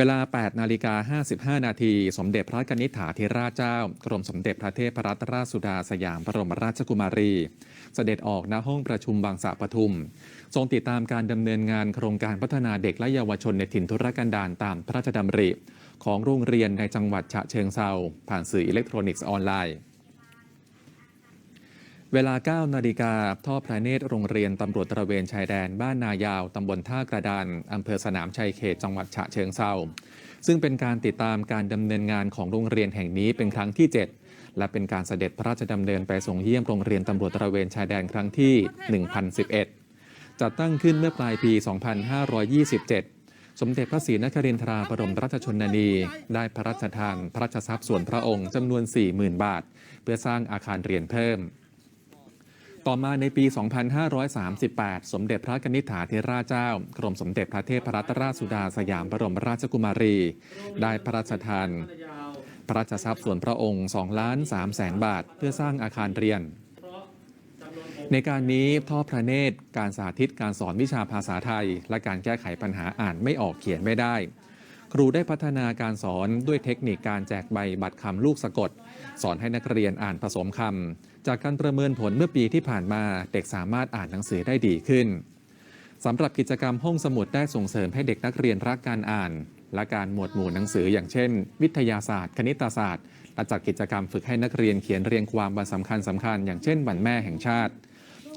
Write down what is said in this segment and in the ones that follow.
เวลา 8 นาฬิกา 55 นาที สมเด็จพระกนิษฐาธิราชเจ้า กรมสมเด็จพระเทพรัตนราชสุดาสยามบรมราชกุมารี เสด็จออกณห้องประชุมบางสะปทุม ทรงติดตามการดำเนินงานโครงการพัฒนาเด็กและเยาวชนในถิ่นทุรกันดารตามพระราชดำริ ของโรงเรียนในจังหวัดฉะเชิงเซาผ่านสื่ออิเล็กทรอนิกส์ออนไลน์ เวลา 9 นาฬิกาท่อพระเนตรโรงเรียนตำรวจตระเวนชายแดนบ้านนายาวตำบลท่ากระดานอำเภอสนามชัยเขตจังหวัดฉะเชิงเซาซึ่งเป็นการติดตามการดำเนินงานของโรงเรียนแห่งนี้เป็นครั้งที่ 7 และเป็นการเสด็จพระราชดำเนินไปส่งเยี่ยมโรงเรียนตำรวจตระเวนชายแดนครั้งที่ 1011 จัดตั้งขึ้นเมื่อปลายปี 2527 สมเด็จพระศรีนครินทราบรมราชชนนี ได้พระราชทานพระราชทรัพย์ส่วนพระองค์จำนวน 40,000 บาท เพื่อสร้างอาคารเรียนเพิ่ม ต่อมาในปี 2538 สมเด็จพระกนิษฐาธิราชเจ้า กรมสมเด็จพระเทพรัตนราชสุดาสยามบรมราชกุมารี ได้พระราชทานพระราชทรัพย์ส่วนพระองค์2ล้าน3แสนบาท เพื่อสร้างอาคารเรียน ในการนี้ท่อพระเนตร การสาธิตการสอนวิชาภาษาไทย และการแก้ไขปัญหาอ่านไม่ออกเขียนไม่ได้ ครูได้พัฒนาการสอนด้วยเทคนิคการแจกใบบัตรคำลูกสะกด สอนให้นักเรียนอ่านผสมคำ จากการประเมินผลเมื่อปีที่ผ่านมา เด็กสามารถอ่านหนังสือได้ดีขึ้นสำหรับกิจกรรมห้องสมุดได้ส่งเสริมให้เด็กนักเรียนรักการอ่าน และการหมวดหมู่หนังสืออย่างเช่น วิทยาศาสตร์ คณิตศาสตร์และจัดกิจกรรมฝึกให้นักเรียนเขียนเรียงความวันสำคัญสำคัญ อย่างเช่นวันแม่แห่งชาติ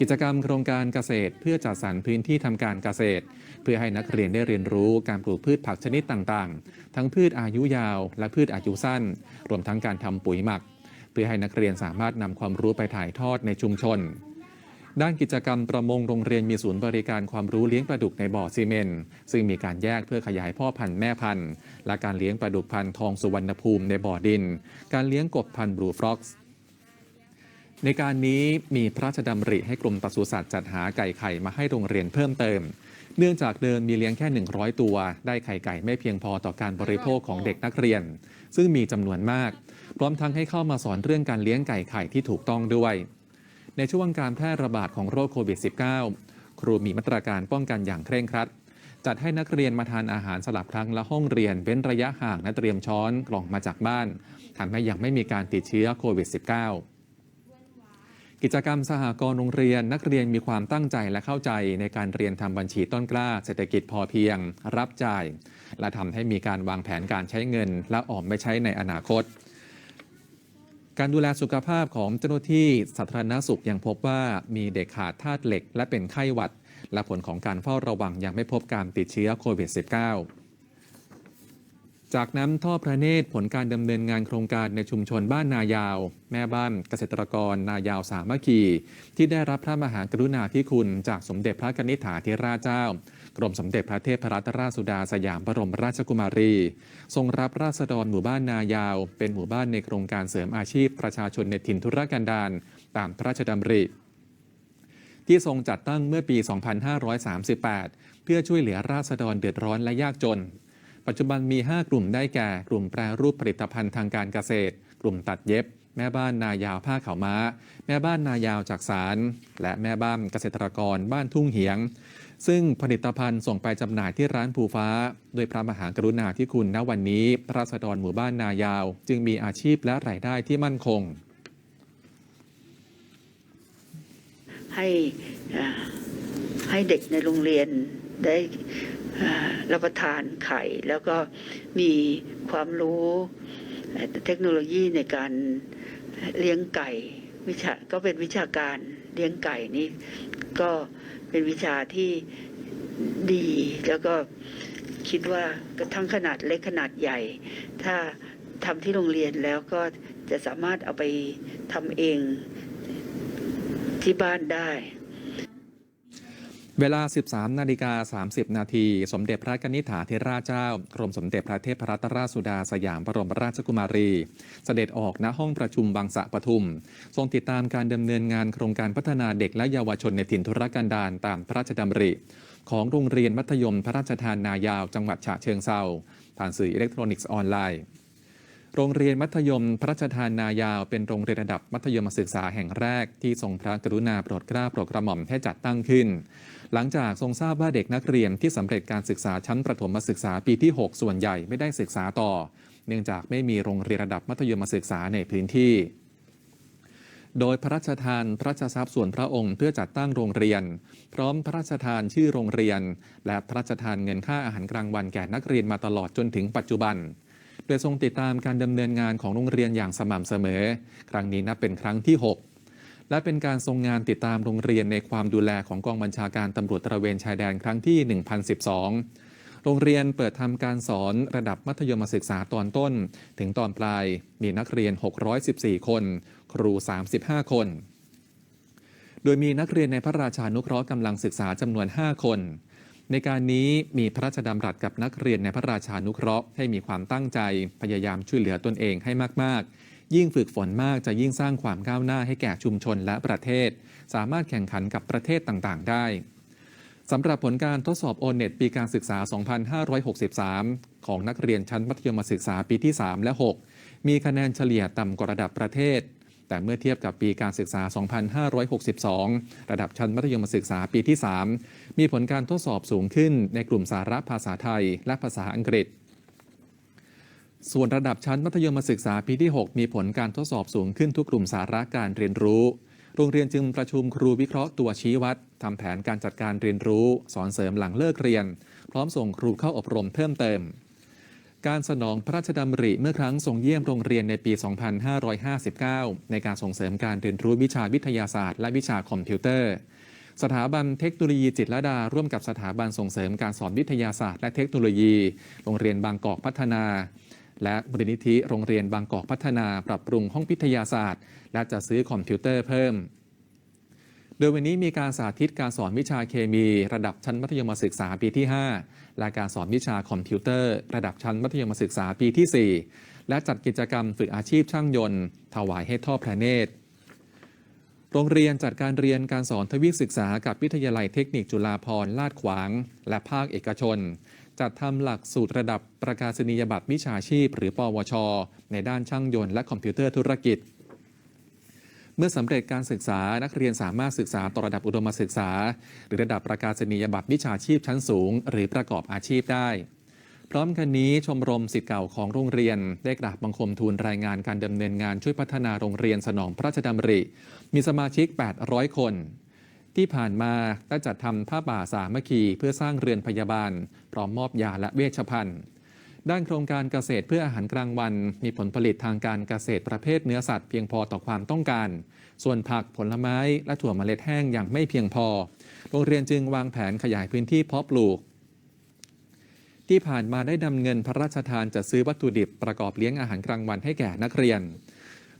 กิจกรรมโครงการเกษตร เพื่อจัดสรรพื้นที่ทำการเกษตร เพื่อให้นักเรียนได้เรียนรู้การปลูกพืชผักชนิดต่างๆ ทั้งพืชอายุยาว และพืชอายุสั้น รวมทั้งการทำปุ๋ยหมัก เพื่อให้นักเรียนสามารถนำความรู้ไปถ่ายทอดในชุมชน ด้านกิจกรรมประมงโรงเรียนมีศูนย์บริการความรู้เลี้ยงปลาดุกในบ่อซีเมนต์ซึ่งมีการแยกเพื่อขยายพ่อพันธุ์แม่พันธุ์ และการเลี้ยงปลาดุกพันธุ์ทองสุวรรณภูมิในบ่อดิน การเลี้ยงกบพันธุ์บลูฟร็อกซ์ ในการนี้มีพระราชดำริให้กรมปศุสัตว์จัดหาไก่ไข่มาให้โรงเรียนเพิ่มเติม เนื่องจากเดิมมีเลี้ยงแค่ 100 ตัว ได้ไข่ไก่ไม่เพียงพอต่อการบริโภคของเด็กนักเรียน ซึ่งมีจำนวนมาก พร้อมทั้งให้เข้ามาสอนเรื่องการเลี้ยงไก่ไข่ที่ถูกต้องด้วย ในช่วงการแพร่ระบาดของโรคโควิด -19 ครูมีมาตรการป้องกันอย่างเคร่งครัด จัดให้นักเรียนมาทานอาหารสลับครั้งละห้องเรียนเว้นระยะห่างและเตรียมช้อนกล่องมาจากบ้านทำให้ยังไม่มีการติดเชื้อโควิด -19 กิจกรรมสหกรณ์โรงเรียนนักเรียนมีความตั้งใจและเข้าใจในการเรียนทำบัญชีต้นกล้า เศรษฐกิจพอเพียง รับจ่าย และทำให้มีการวางแผนการใช้เงิน และออมไม่ใช้ในอนาคต การดูแลสุขภาพของเจ้าหน้าที่สาธารณสุขยังพบว่ามีเด็กขาดธาตุเหล็ก และเป็นไข้หวัด และผลของการเฝ้าระวังยังไม่พบการติดเชื้อโควิด -19 จากน้ำท่อพระเนตรผลการดำเนินงานโครงการในชุมชนบ้านนายาว แม่บ้านเกษตรกรนายาวสามัคคี ที่ได้รับพระมหากรุณาธิคุณ จากสมเด็จพระกนิษฐาธิราชเจ้า กรมสมเด็จพระเทพรัตนราชสุดาสยามบรมราชกุมารี ทรงรับราษฎรหมู่บ้านนายาว เป็นหมู่บ้านในโครงการเสริมอาชีพประชาชนในถิ่นทุรกันดารตามพระราชดำริที่ทรงจัดตั้งเมื่อปี 2538 เพื่อช่วยเหลือราษฎรเดือดร้อนและยากจน ปัจจุบันมี 5 กลุ่มได้แก่ กลุ่มแปรรูปผลิตภัณฑ์ทางการเกษตร กลุ่มตัดเย็บ แม่บ้านนายาวผ้าขาวม้า แม่บ้านนายาวจากสาร และแม่บ้านเกษตรกรบ้านทุ่งเหียง ซึ่งผลิตภัณฑ์ส่งไปจำหน่ายที่ร้านภูฟ้า โดยพระมหากรุณาธิคุณณวันนี้ราษฎรหมู่บ้านนายาว จึงมีอาชีพและรายได้ที่มั่นคง ให้ให้เด็กในโรงเรียน ได้รับประทานไข่ แล้วก็มีความรู้เอ่อเทคโนโลยีในการเลี้ยงไก่วิชาก็เป็นวิชาการเลี้ยงไก่นี่ก็เป็นวิชาที่ดีแล้วก็คิดว่ากระทั่งขนาดเล็กขนาดใหญ่ ถ้าทำที่โรงเรียนแล้วก็จะสามารถเอาไปทำเองที่บ้านได้ เวลา 13 นาฬิกา 30 นาที สมเด็จพระกนิษฐาธิราชเจ้ากรมสมเด็จพระเทพรัตนราชสุดาสยามบรมราชกุมารี เสด็จออกณห้องประชุมบางสะปทุม ทรงติดตามการดำเนินงานโครงการพัฒนาเด็กและเยาวชนในถิ่นทุรกันดารตามพระราชดำริ ของโรงเรียนมัธยมพระราชทานนายาวจังหวัดฉะเชิงเซาผ่านสื่ออิเล็กทรอนิกส์ออนไลน์ โรงเรียนมัธยม พระราชทานนายาวเป็นโรงเรียนระดับมัธยมศึกษาแห่งแรกที่ทรงพระกรุณาโปรดเกล้าโปรดกระหม่อมให้จัดตั้งขึ้น หลังจากทรงทราบว่าเด็กนักเรียนที่สำเร็จการศึกษาชั้นประถมศึกษาปีที่ 6 ส่วนใหญ่ไม่ได้ศึกษาต่อ เนื่องจากไม่มีโรงเรียนระดับมัธยมศึกษาในพื้นที่ โดยพระราชทานพระราชทรัพย์ส่วนพระองค์เพื่อจัดตั้งโรงเรียน พร้อมพระราชทานชื่อโรงเรียน และพระราชทานเงินค่าอาหารกลางวันแก่นักเรียนมาตลอดจนถึงปัจจุบัน ดยทรงติดตามการดำเนินงานของโรงเรียนอย่างสม่ำเสมอ ครั้งนี้นับเป็นครั้งที่ 6 และเป็นการทรงงานติดตามโรงเรียนในความดูแลของกองบัญชาการตำรวจตระเวนชายแดนครั้งที่ 1012 โรงเรียนเปิดทำการสอนระดับมัธยมศึกษาตอนต้น ถึงตอนปลายมีนักเรียน 614 คน ครู 35 คน โดยมีนักเรียนในพระราชานุเคราะห์กำลังศึกษาจำนวน 5 คน ในการนี้มีพระราชดำรัสกับนักเรียนในพระราชานุเคราะห์ให้มีความตั้งใจพยายามช่วยเหลือตนเองให้มาก ๆ ยิ่งฝึกฝนมากจะยิ่งสร้างความก้าวหน้าให้แก่ชุมชนและประเทศ สามารถแข่งขันกับประเทศต่าง ๆ ได้สำหรับผลการทดสอบโอเน็ตปีการศึกษา 2563 ของนักเรียนชั้นมัธยมศึกษาปีที่ 3 และ 6 มีคะแนนเฉลี่ยต่ำกว่าระดับประเทศ แต่เมื่อเทียบกับปีการศึกษา 2562 ระดับชั้นมัธยมศึกษาปีที่ 3 มีผลการทดสอบสูงขึ้นในกลุ่มสาระภาษาไทย และภาษาอังกฤษส่วนระดับชั้นมัธยมศึกษาปีที่ 6 มีผลการทดสอบสูงขึ้นทุกกลุ่มสาระการเรียนรู้ โรงเรียนจึงประชุมครูวิเคราะห์ตัวชี้วัดทำแผนการจัดการเรียนรู้ สอนเสริมหลังเลิกเรียน พร้อมส่งครูเข้าอบรมเพิ่มเติม การสนองพระราชดำริเมื่อครั้งทรงเยี่ยมโรงเรียนในปี 2559 ในการส่งเสริมการเรียนรู้วิชาวิทยาศาสตร์และวิชาคอมพิวเตอร์ สถาบันเทคโนโลยีจิตรลดา ร่วมกับสถาบันส่งเสริมการสอนวิทยาศาสตร์และเทคโนโลยี โรงเรียนบางกอกพัฒนา และมูลนิธิโรงเรียนบางกอกพัฒนา ปรับปรุงห้องวิทยาศาสตร์ และจะซื้อคอมพิวเตอร์เพิ่ม โดยวันนี้มีการสาธิตการสอนวิชาเคมี ระดับชั้นมัธยมศึกษาปีที่ 5 และการสอนวิชาคอมพิวเตอร์ ระดับชั้นมัธยมศึกษาปีที่ 4 และจัดกิจกรรมฝึกอาชีพช่างยนต์ ถวายให้ทอพระเนตรโรงเรียนจัดการเรียนการสอนทวีศึกษากับวิทยาลัยเทคนิคจุฬาภรณ์ลาดขวาง และภาคเอกชน จัดทำหลักสูตรระดับประกาศนียบัตรวิชาชีพ หรือปวช ในด้านช่างยนต์และคอมพิวเตอร์ธุรกิจ มื่อสำเร็จการศึกษานักเรียนสามารถศึกษาต่อระดับอุดมศึกษา หรือระดับประกาศนียบัตรวิชาชีพชั้นสูง หรือประกอบอาชีพได้ พร้อมกันนี้ชมรมสิทธิ์เก่าของโรงเรียน ได้กราบบังคมทูลรายงานการดำเนินงานช่วยพัฒนาโรงเรียนสนองพระราชดำริ มีสมาชิก 800 คนที่ผ่านมาได้จัดทำผ้าป่าสามัคคีเพื่อสร้างเรือนพยาบาล พร้อมมอบยาและเวชภัณฑ์ ด้านโครงการเกษตรเพื่ออาหารกลางวัน มีผลผลิตทางการเกษตรประเภทเนื้อสัตว์เพียงพอต่อความต้องการ ส่วนผักผลไม้และถั่วเมล็ดแห้งอย่างไม่เพียงพอ โรงเรียนจึงวางแผนขยายพื้นที่เพาะปลูก ที่ผ่านมาได้นำเงินพระราชทานจัดซื้อวัตถุดิบประกอบเลี้ยงอาหารกลางวันให้แก่นักเรียน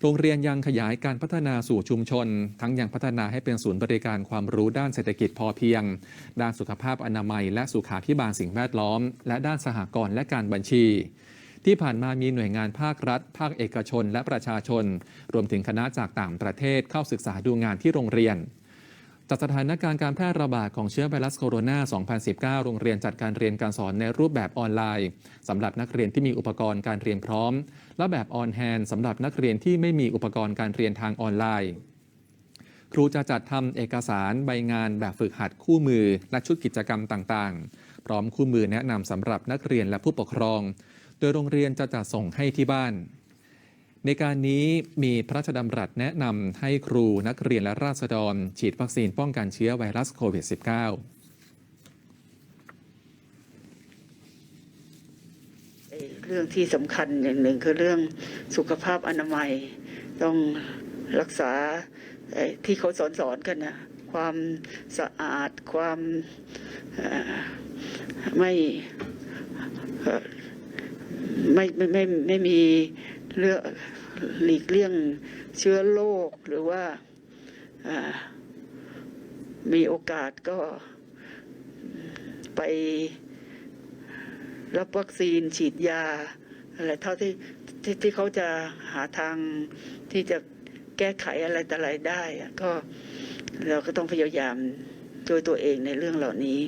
โรงเรียนยังขยายการพัฒนาสู่ชุมชน ทั้งยังพัฒนาให้เป็นศูนย์บริการความรู้ด้านเศรษฐกิจพอเพียง ด้านสุขภาพอนามัย และสุขาพิบาลสิ่งแวดล้อม และด้านสหกรณ์และการบัญชี ที่ผ่านมามีหน่วยงานภาครัฐ ภาคเอกชน และประชาชน รวมถึงคณะจากต่างประเทศเข้าศึกษาดูงานที่โรงเรียน จากสถานการณ์การแพร่ระบาดของเชื้อไวรัสโคโรนา 2019 โรงเรียนจัดการเรียนการสอนในรูปแบบออนไลน์สำหรับนักเรียนที่มีอุปกรณ์การเรียนพร้อม และแบบออนแฮนสำหรับนักเรียนที่ไม่มีอุปกรณ์การเรียนทางออนไลน์ ครูจะจัดทำเอกสารใบงานแบบฝึกหัดคู่มือ และชุดกิจกรรมต่างๆ พร้อมคู่มือแนะนำสำหรับนักเรียนและผู้ปกครอง โดยโรงเรียนจะจัดส่งให้ที่บ้าน ในการนี้มีพระราชดำรัสแนะนำให้ครูนักเรียนและราษฎร ฉีดวัคซีนป้องกันเชื้อไวรัสโควิด -19 เอ่อเรื่องที่สำคัญอย่างหนึ่งคือเรื่องสุขภาพอนามัย ต้องรักษาที่เขาสอนสอนกันนะความสะอาดความเอ่ไม่เอ่ไม่ไม่ไม่ไม่มี เรื่องหลีกเลี่ยงเชื้อโรคหรือว่ามีโอกาสก็ไปรับวัคซีนฉีดยาอะไรเท่าที่ที่ที่เขาจะหาทางที่จะแก้ไขอะไรแต่อะไรได้ก็เราก็ต้องพยายามช่วยตัวเองในเรื่องเหล่านี้